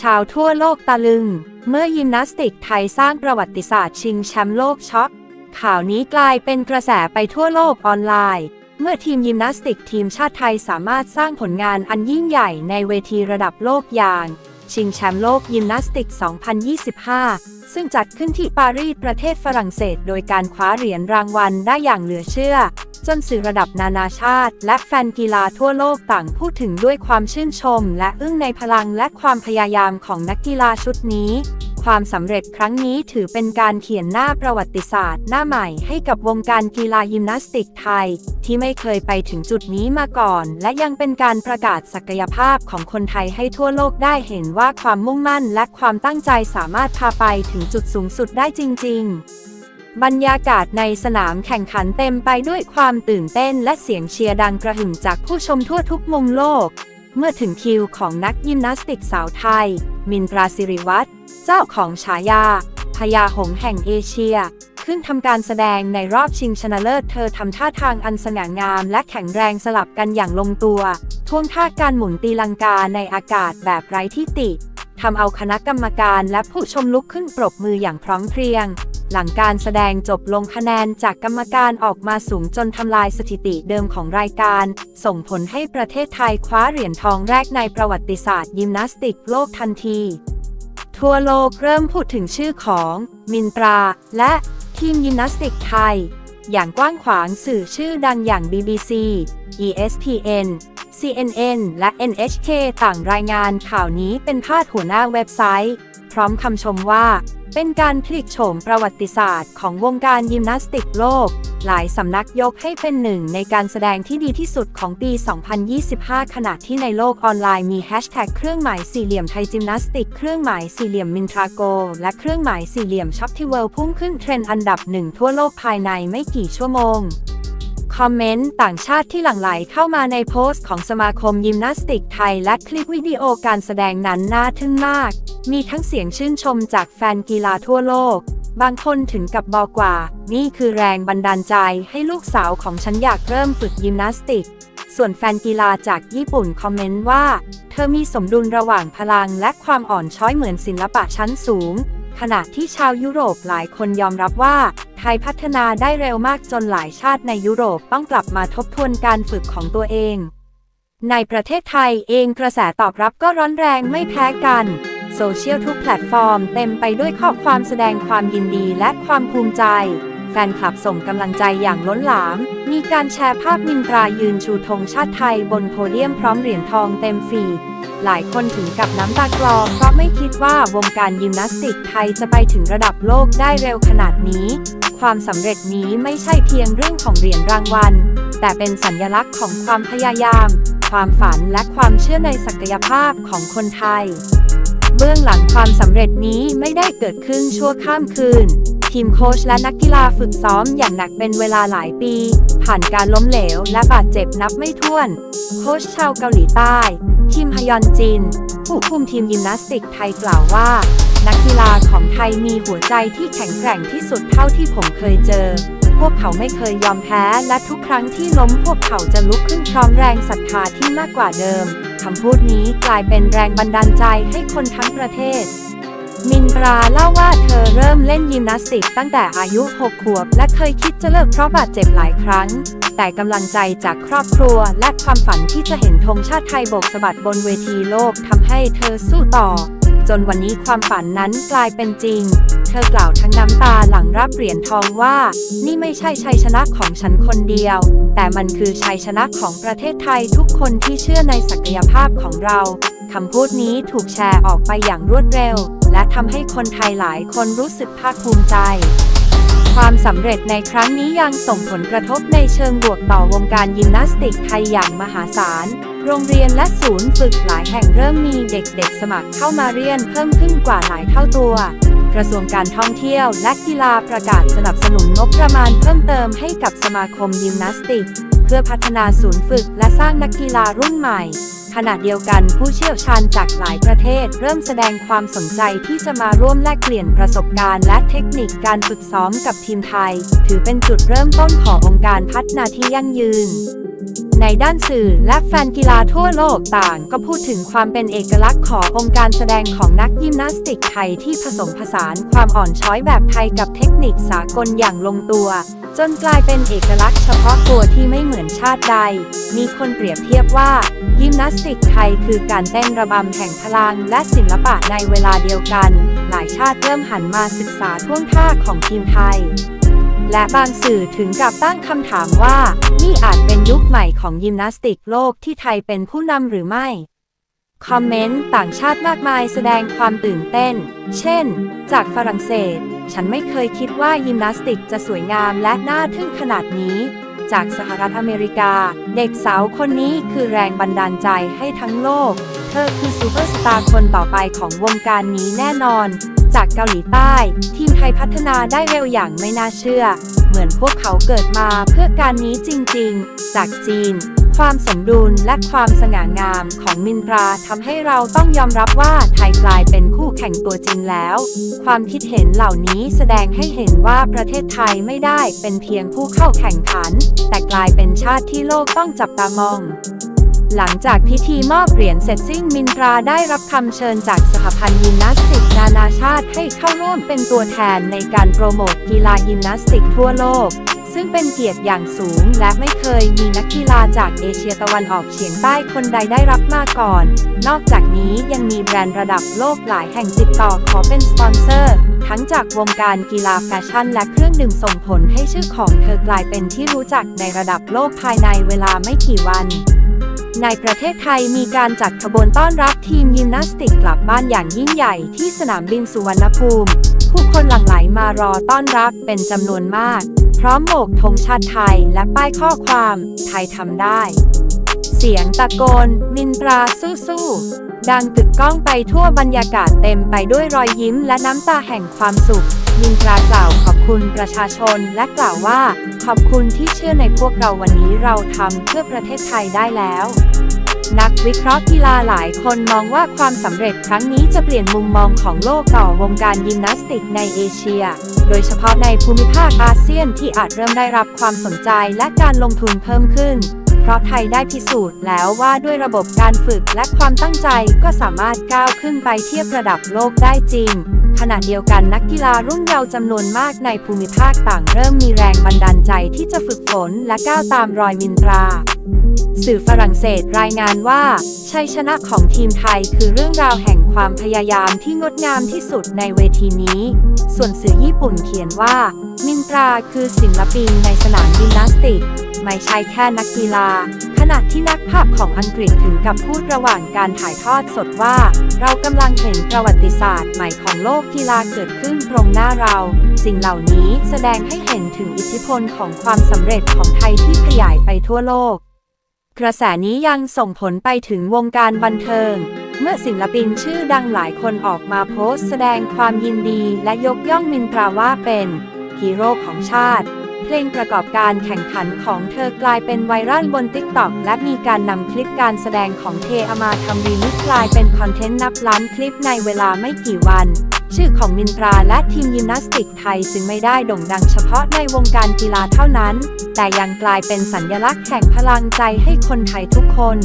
ชาวทั่วโลกตะลึง เมื่อยิมนาสติกไทยสร้างประวัติศาสตร์ชิงแชมป์โลกช็อกข่าวนี้กลายเป็นกระแสไปทั่วโลกออนไลน์ เมื่อทีมยิมนาสติกทีมชาติไทยสามารถสร้างผลงานอันยิ่งใหญ่ในเวทีระดับโลกอย่าง ชิงแชมป์โลกยิมนาสติก 2025 ซึ่งจัดขึ้นที่ปารีสประเทศฝรั่งเศส โดยการคว้าเหรียญรางวัลได้อย่างเหลือเชื่อ จนสื่อระดับนานาชาติ และแฟนกีฬาทั่วโลกต่างพูดถึงด้วยความชื่นชม และอึ้งในพลังและความพยายามของนักกีฬาชุดนี้ ความสำเร็จครั้งนี้ถือเป็นการเขียนหน้าประวัติศาสตร์ หน้าใหม่ให้กับวงการกีฬายิมนาสติกไทย ที่ไม่เคยไปถึงจุดนี้มาก่อน และยังเป็นการประกาศศักยภาพของคนไทยให้ทั่วโลกได้เห็นว่าความมุ่งมั่น และความตั้งใจสามารถพาไปถึงจุดสูงสุดได้จริง ๆ บรรยากาศในสนามแข่งขันเต็มไปด้วยความตื่นเต้นและเสียงเชียร์ดังกระหึ่มจากผู้ชมทั่วทุกมุมโลก เมื่อถึงคิวของนักยิมนาสติกสาวไทย มินตราสิริวัฒน์เจ้าของฉายาพญาหงแห่งเอเชีย ขึ้นทำการแสดงในรอบชิงชนะเลิศเธอทำท่าทางอันสง่างาม และแข็งแรงสลับกันอย่างลงตัว ท่วงท่าการหมุนตีลังกาในอากาศแบบไร้ที่ติทำเอาคณะกรรมการและผู้ชมลุกขึ้นปรบมืออย่างพร้อมเพรียง หลังการแสดงจบลงคะแนนจากกรรมการออกมาสูงจนทำลายสถิติเดิมของรายการ ส่งผลให้ประเทศไทยคว้าเหรียญทองแรกในประวัติศาสตร์ยิมนาสติกโลกทันที ทั่วโลกเริ่มพูดถึงชื่อของ มินตรา และทีมยิมนาสติกไทย อย่างกว้างขวางสื่อชื่อดังอย่าง BBC ESPN CNN และ NHK ต่างรายงานข่าวนี้เป็นพาดหัวหน้าเว็บไซต์ พร้อมคำชมว่า เป็นการพลิกโฉมประวัติศาสตร์ของวงการยิมนาสติกโลก หลายสำนักยกให้เป็นหนึ่งในการแสดงที่ดีที่สุดของปี 2025 ขณะที่ในโลกออนไลน์มีแฮชแท็กเครื่องหมายสี่เหลี่ยมไทยจิมนาสติก เครื่องหมายสี่เหลี่ยมมินทราโก และเครื่องหมายสี่เหลี่ยมช็อปที่เวิลพุ่งขึ้นเทรนด์อันดับหนึ่งทั่วโลกภายในไม่กี่ชั่วโมง คอมเมนต์ต่างชาติที่หลั่งไหลเข้ามาในโพสต์ของสมาคมยิมนาสติกไทย และคลิปวิดีโอการแสดงนั้นน่าทึ่งมาก มีทั้งเสียงชื่นชมจากแฟนกีฬาทั่วโลก บางคนถึงกับบอกว่า นี่คือแรงบันดาลใจให้ลูกสาวของฉันอยากเริ่มฝึกยิมนาสติก ส่วนแฟนกีฬาจากญี่ปุ่นคอมเมนต์ว่า เธอมีสมดุลระหว่างพลังและความอ่อนช้อยเหมือนศิลปะชั้นสูง ขณะที่ชาวยุโรปหลายคนยอมรับว่า ไทยพัฒนาได้เร็วมากจนหลายชาติในยุโรปต้องกลับมาทบทวนการฝึกของตัวเอง ในประเทศไทยเองกระแสตอบรับก็ร้อนแรงไม่แพ้กัน โซเชียลทุกแพลตฟอร์มเต็มไปด้วยข้อความแสดงความยินดีและความภูมิใจ ฟนคลับส่งกำลังใจอย่างล้นหลาม มีการแชร์ภาพมินตรายืนชูธงชาติไทยบนโพเดียมพร้อมเหรียญทองเต็มฟีดหลายคนถึงกับน้ำตาคลอเพราะไม่คิดว่าวงการยิมนาสติกไทยจะไปถึงระดับโลกได้เร็วขนาดนี้ ความสำเร็จนี้ไม่ใช่เพียงเรื่องของเหรียญรางวัล แต่เป็นสัญลักษณ์ของความพยายาม ความฝันและความเชื่อในศักยภาพของคนไทย เบื้องหลังความสำเร็จนี้ไม่ได้เกิดขึ้นชั่วข้ามคืน ทีมโค้ชและนักกีฬาฝึกซ้อมอย่างหนักเป็นเวลาหลายปี ผ่านการล้มเหลวและบาดเจ็บนับไม่ถ้วน โค้ชชาวเกาหลีใต้คิมฮยอนจิน ผู้คุมทีมยิมนาสติกไทยกล่าวว่า นักกีฬาของไทยมีหัวใจที่แข็งแกร่งที่สุดเท่าที่ผมเคยเจอ พวกเขาไม่เคยยอมแพ้ และทุกครั้งที่ล้มพวกเขาจะลุกขึ้นพร้อมแรงศรัทธาที่มากกว่าเดิมคำพูดนี้กลายเป็นแรงบันดาลใจให้คนทั้งประเทศ มินตราเล่าว่าเธอเริ่มเล่นยิมนาสติกตั้งแต่อายุ 6 ขวบ และเคยคิดจะเลิกเพราะบาดเจ็บหลายครั้ง แต่กำลังใจจากครอบครัวและความฝันที่จะเห็นธงชาติไทยโบกสะบัดบนเวทีโลกทำให้เธอสู้ต่อ จนวันนี้ความฝันนั้นกลายเป็นจริง เธอกล่าวทั้งน้ำตาหลังรับเหรียญทองว่า นี่ไม่ใช่ชัยชนะของฉันคนเดียว แต่มันคือชัยชนะของประเทศไทยทุกคนที่เชื่อในศักยภาพของเราคำพูดนี้ถูกแชร์ออกไปอย่างรวดเร็ว และทำให้คนไทยหลายคนรู้สึกภาคภูมิใจ ความสำเร็จในครั้งนี้ยังส่งผลกระทบในเชิงบวกต่อวงการยิมนาสติกไทยอย่างมหาศาล โรงเรียนและศูนย์ฝึกหลายแห่งเริ่มมีเด็กๆ สมัครเข้ามาเรียนเพิ่มขึ้นกว่าหลายเท่าตัวกระทรวงการท่องเที่ยวและกีฬาประกาศสนับสนุนงบประมาณเพิ่มเติมให้กับสมาคมยิมนาสติก เพื่อพัฒนาศูนย์ฝึกและสร้างนักกีฬารุ่นใหม่ ขณะเดียวกันผู้เชี่ยวชาญจากหลายประเทศ เริ่มแสดงความสนใจที่จะมาร่วมแลกเปลี่ยนประสบการณ์และเทคนิคการฝึกซ้อมกับทีมไทย ถือเป็นจุดเริ่มต้นขององค์การพัฒนาที่ยั่งยืน ในด้านสื่อและแฟนกีฬาทั่วโลกต่างก็พูดถึงความเป็นเอกลักษณ์ขององค์การแสดงของนักยิมนาสติกไทยที่ผสมผสานความอ่อนช้อยแบบไทยกับเทคนิคสากลอย่างลงตัว จนกลายเป็นเอกลักษณ์เฉพาะตัวที่ไม่เหมือนชาติใด มีคนเปรียบเทียบว่า ยิมนาสติกไทยคือการเต้นระบำแห่งพลังและศิลปะในเวลาเดียวกัน หลายชาติเริ่มหันมาศึกษาท่วงท่าของทีมไทย และบางสื่อถึงกับตั้งคำถามว่า นี่อาจเป็นยุคใหม่ของยิมนาสติกโลกที่ไทยเป็นผู้นำหรือไม่ คอมเมนต์ต่างชาติมากมายแสดงความตื่นเต้น เช่น จากฝรั่งเศส ฉันไม่เคยคิดว่ายิมนาสติกจะสวยงามและน่าทึ่งขนาดนี้ จากสหรัฐอเมริกา เด็กสาวคนนี้คือแรงบันดาลใจให้ทั้งโลก เธอคือซูเปอร์สตาร์คนต่อไปของวงการนี้แน่นอน จากเกาหลีใต้ ทีมไทยพัฒนาได้เร็วอย่างไม่น่าเชื่อ เหมือนพวกเขาเกิดมาเพื่อการนี้จริงๆ จากจีน ความสมดุลและความสง่างามของมินตราทำให้เราต้องยอมรับว่าไทยกลายเป็นคู่แข่งตัวจริงแล้ว ความคิดเห็นเหล่านี้แสดงให้เห็นว่าประเทศไทยไม่ได้เป็นเพียงผู้เข้าแข่งขัน แต่กลายเป็นชาติที่โลกต้องจับตามอง หลังจากพิธีมอบเหรียญเสร็จสิ้นมินตราได้รับคำเชิญจากสหพันธ์ยิมนาสติกนานาชาติให้เข้าร่วมเป็นตัวแทนในการโปรโมทกีฬายิมนาสติกทั่วโลก ซึ่งเป็นเกียรติอย่างสูงและไม่เคยมีนักกีฬาจากเอเชียตะวันออกเฉียงใต้คนใดได้รับมาก่อน นอกจากนี้ยังมีแบรนด์ระดับโลกหลายแห่งติดต่อขอเป็นสปอนเซอร์ ทั้งจากวงการกีฬาแฟชั่นและเครื่องดื่มส่งผลให้ชื่อของเธอกลายเป็นที่รู้จักในระดับโลกภายในเวลาไม่กี่วัน ในประเทศไทยมีการจัดขบวนต้อนรับทีมยิมนาสติกกลับบ้านอย่างยิ่งใหญ่ที่สนามบินสุวรรณภูมิ ผู้คนหลั่งไหลมารอต้อนรับเป็นจำนวนมาก พร้อมโบกธงชาติไทยและป้ายข้อความ ไทยทำได้ เสียงตะโกน มินตราสู้ๆดังกึกก้องไปทั่วบรรยากาศเต็มไปด้วยรอยยิ้มและน้ำตาแห่งความสุข มินตรากล่าวขอบคุณประชาชนและกล่าวว่า ขอบคุณที่เชื่อในพวกเราวันนี้เราทำเพื่อประเทศไทยได้แล้ว นักวิเคราะห์กีฬาหลายคนมองว่าความสำเร็จครั้งนี้จะเปลี่ยนมุมมองของโลกต่อวงการยิมนาสติกในเอเชีย โดยเฉพาะในภูมิภาคอาเซียนที่อาจเริ่มได้รับความสนใจและการลงทุนเพิ่มขึ้นเพราะไทยได้พิสูจน์แล้วว่าด้วยระบบการฝึกและความตั้งใจก็สามารถก้าวขึ้นไปเทียบระดับโลกได้จริง ขณะเดียวกันนักกีฬารุ่นเยาว์จำนวนมากในภูมิภาคต่างเริ่มมีแรงบันดาลใจที่จะฝึกฝนและก้าวตามรอยมินตรา สื่อฝรั่งเศสรายงานว่า ชัยชนะของทีมไทยคือเรื่องราวแห่งความพยายามที่งดงามที่สุดในเวทีนี้ ส่วนสื่อญี่ปุ่นเขียนว่า มินตราคือศิลปินในสนามยิมนาสติก ไม่ใช่แค่นักกีฬา ขณะที่นักภาพของอังกฤษถึงกับพูดระหว่างการถ่ายทอดสดว่า เรากำลังเห็นประวัติศาสตร์ใหม่ของโลกกีฬาเกิดขึ้นตรงหน้าเรา สิ่งเหล่านี้แสดงให้เห็นถึงอิทธิพลของความสำเร็จของไทยที่ขยายไปทั่วโลก กระแสนี้ยังส่งผลไปถึงวงการบันเทิง เมื่อศิลปินชื่อดังหลายคนออกมาโพสต์ แสดงความยินดีและยกย่องมินตราว่าเป็นฮีโร่ของชาติ เพลงประกอบการแข่งขันของเธอกลายเป็นไวรัลบน t ิ k t o k และมีการนำคลิปการแสดงของเทอามาทำรีมิกกลายเป็นคอนเทนต์นับล้านคลิปในเวลาไม่กี่วัน ชื่อของมินตราและทีมยิมนาสติกไทยจึงไม่ได้โด่งดังเฉพาะในวงการกีฬาเท่านั้น แต่ยังกลายเป็นสัญลักษณ์แห่งพลังใจให้คนไทยทุกคน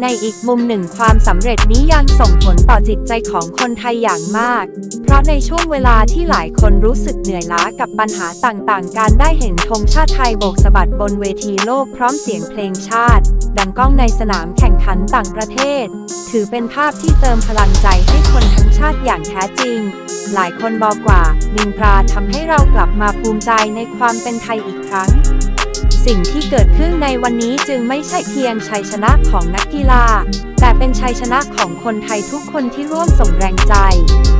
ในอีกมุมหนึ่งความสำเร็จนี้ยังส่งผลต่อจิตใจของคนไทยอย่างมาก เพราะในช่วงเวลาที่หลายคนรู้สึกเหนื่อยล้ากับปัญหาต่างๆ การได้เห็นธงชาติไทยโบกสะบัดบนเวทีโลกพร้อมเสียงเพลงชาติ ดังก้องในสนามแข่งขันต่างประเทศ ถือเป็นภาพที่เติมพลังใจให้คนทั้งชาติอย่างแท้จริง หลายคนบอกว่ามินตราทำให้เรากลับมาภูมิใจในความเป็นไทยอีกครั้ง สิ่งที่เกิดขึ้นในวันนี้จึงไม่ใช่เพียงชัยชนะของนักกีฬา แต่เป็นชัยชนะของคนไทยทุกคนที่ร่วมส่งแรงใจ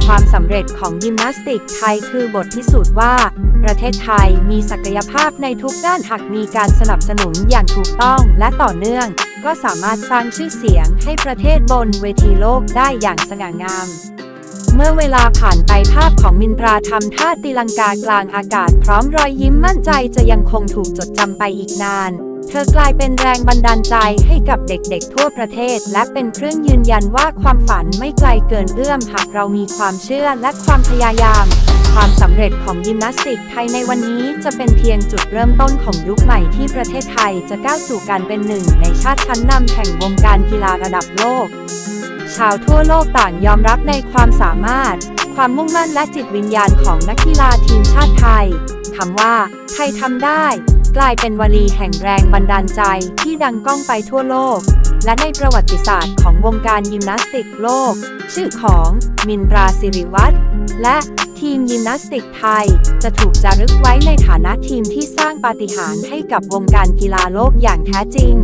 ความสำเร็จของยิมนาสติกไทยคือบทพิสูจน์ว่า ประเทศไทยมีศักยภาพในทุกด้านหากมีการสนับสนุนอย่างถูกต้องและต่อเนื่อง ก็สามารถสร้างชื่อเสียงให้ประเทศบนเวทีโลกได้อย่างสง่างาม เมื่อเวลาผ่านไปภาพของมินตราทำท่าตีลังกากลางอากาศ พร้อมรอยยิ้มมั่นใจจะยังคงถูกจดจำไปอีกนาน เธอกลายเป็นแรงบันดาลใจให้กับเด็กๆ ทั่วประเทศ และเป็นเครื่องยืนยันว่าความฝันไม่ไกลเกินเอื้อม หากเรามีความเชื่อและความพยายาม ความสำเร็จของยิมนาสติกไทยในวันนี้จะเป็นเพียงจุดเริ่มต้นของยุคใหม่ที่ประเทศไทยจะก้าวสู่การเป็นหนึ่งในชาติชั้นนำแห่งวงการกีฬาระดับโลก ชาวทั่วโลกต่างยอมรับในความสามารถ ความมุ่งมั่นและจิตวิญญาณของนักกีฬาทีมชาติไทยคำว่า ไทยทำได้ กลายเป็นวลีแห่งแรงบันดาลใจที่ดังก้องไปทั่วโลก และในประวัติศาสตร์ของวงการยิมนาสติกโลก ชื่อของมินตราสิริวัตรและทีมยิมนาสติกไทย จะถูกจารึกไว้ในฐานะทีมที่สร้างปาฏิหาริย์ให้กับวงการกีฬาโลกอย่างแท้จริง